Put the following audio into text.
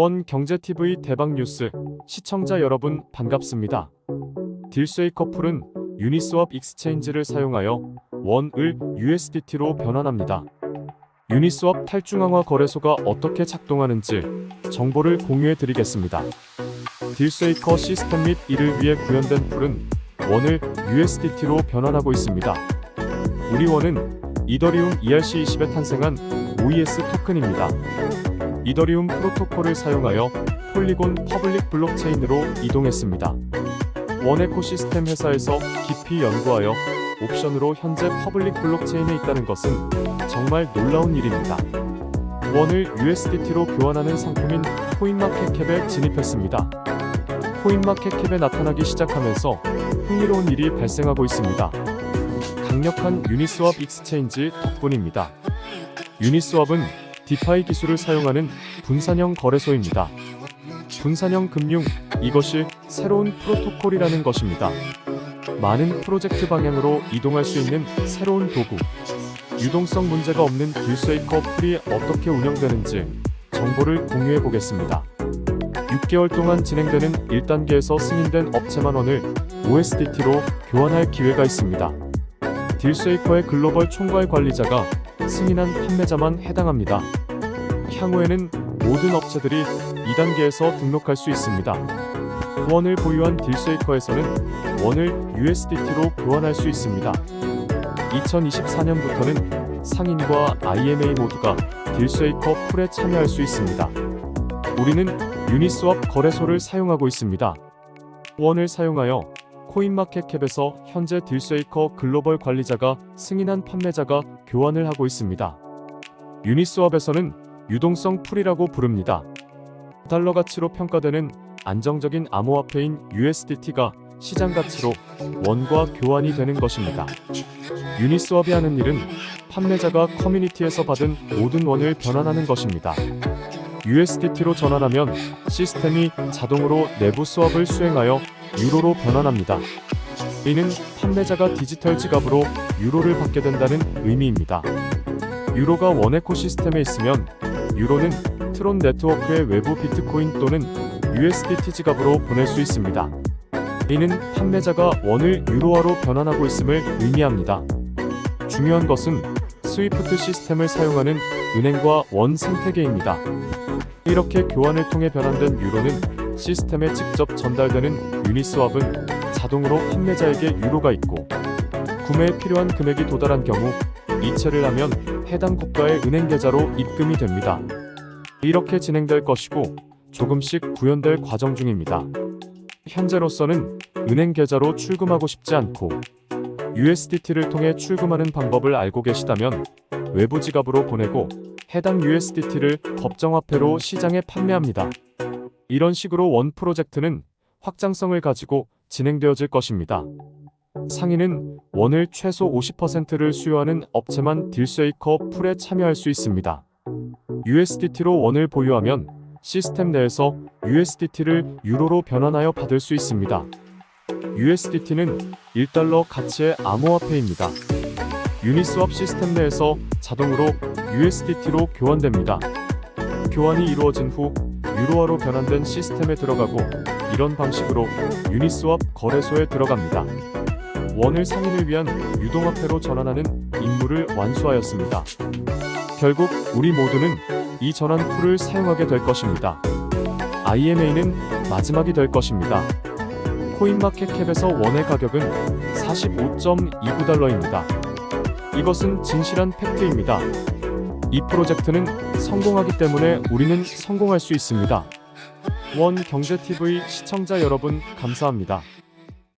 원 경제TV 대박 뉴스 시청자 여러분 반갑습니다. 딜스웨이 커플은 유니스왑 익스체인지를 사용하여 원을 USDT로 변환합니다. 유니스왑 탈중앙화 거래소가 어떻게 작동하는지 정보를 공유해 드리겠습니다. 딜스웨이커 시스템 및 이를 위해 구현된 풀은 원을 USDT로 변환하고 있습니다. 우리 원은 이더리움 ERC20에 탄생한 OES 토큰입니다. 이더리움 프로토콜을 사용하여 폴리곤 퍼블릭 블록체인으로 이동했습니다. 원 에코시스템 회사에서 깊이 연구하여 옵션으로 현재 퍼블릭 블록체인에 있다는 것은 정말 놀라운 일입니다. 원을 USDT로 교환하는 상품인 코인마켓캡에 진입했습니다. 코인마켓캡에 나타나기 시작하면서 흥미로운 일이 발생하고 있습니다. 강력한 유니스왑 익스체인지 덕분입니다. 유니스왑은 디파이 기술을 사용하는 분산형 거래소입니다. 분산형 금융, 이것이 새로운 프로토콜이라는 것입니다. 많은 프로젝트 방향으로 이동할 수 있는 새로운 도구. 유동성 문제가 없는 딜쉐이커 풀이 어떻게 운영되는지 정보를 공유해 보겠습니다. 6개월 동안 진행되는 1단계에서 승인된 업체만 원을 OSDT로 교환할 기회가 있습니다. 딜쉐이커의 글로벌 총괄 관리자가 승인한 판매자만 해당합니다. 향후에는 모든 업체들이 2단계에서 등록할 수 있습니다. 원을 보유한 딜쉐이커에서는 원을 USDT로 교환할 수 있습니다. 2024년부터는 상인과 IMA 모두가 딜쉐이커 풀에 참여할 수 있습니다. 우리는 유니스왑 거래소를 사용하고 있습니다. 원을 사용하여 코인마켓캡에서 현재 딜쉐이커 글로벌 관리자가 승인한 판매자가 교환을 하고 있습니다. 유니스왑에서는 유동성 풀이라고 부릅니다. 달러 가치로 평가되는 안정적인 암호화폐인 USDT가 시장 가치로 원과 교환이 되는 것입니다. 유니스왑이 하는 일은 판매자가 커뮤니티에서 받은 모든 원을 변환하는 것입니다. USDT로 전환하면 시스템이 자동으로 내부 수업을 수행하여 유로로 변환합니다. 이는 판매자가 디지털 지갑으로 유로를 받게 된다는 의미입니다. 유로가 원 에코시스템에 있으면 유로는 트론 네트워크의 외부 비트코인 또는 USDT 지갑으로 보낼 수 있습니다. 이는 판매자가 원을 유로화로 변환하고 있음을 의미합니다. 중요한 것은 스위프트 시스템을 사용하는 은행과 원 생태계입니다. 이렇게 교환을 통해 변환된 유로는 시스템에 직접 전달되는 유니스왑은 자동으로 판매자에게 유로가 있고 구매에 필요한 금액이 도달한 경우 이체를 하면 해당 국가의 은행 계좌로 입금이 됩니다. 이렇게 진행될 것이고 조금씩 구현될 과정 중입니다. 현재로서는 은행 계좌로 출금하고 싶지 않고 USDT를 통해 출금하는 방법을 알고 계시다면 외부 지갑으로 보내고 해당 USDT를 법정화폐로 시장에 판매합니다. 이런 식으로 원 프로젝트는 확장성을 가지고 진행되어질 것입니다. 상인은 원을 최소 50%를 수요하는 업체만 딜쉐이커 풀에 참여할 수 있습니다. USDT로 원을 보유하면 시스템 내에서 USDT를 유로로 변환하여 받을 수 있습니다. USDT는 1달러 가치의 암호화폐입니다. 유니스왑 시스템 내에서 자동으로 USDT로 교환됩니다. 교환이 이루어진 후 유로화로 변환된 시스템에 들어가고 이런 방식으로 유니스왑 거래소에 들어갑니다. 원을 상인을 위한 유동화폐로 전환하는 임무를 완수하였습니다. 결국 우리 모두는 이 전환 풀을 사용하게 될 것입니다. IMA는 마지막이 될 것입니다. 코인마켓캡에서 원의 가격은 45.29달러입니다. 이것은 진실한 팩트입니다. 이 프로젝트는 성공하기 때문에 우리는 성공할 수 있습니다. 원 경제TV 시청자 여러분 감사합니다.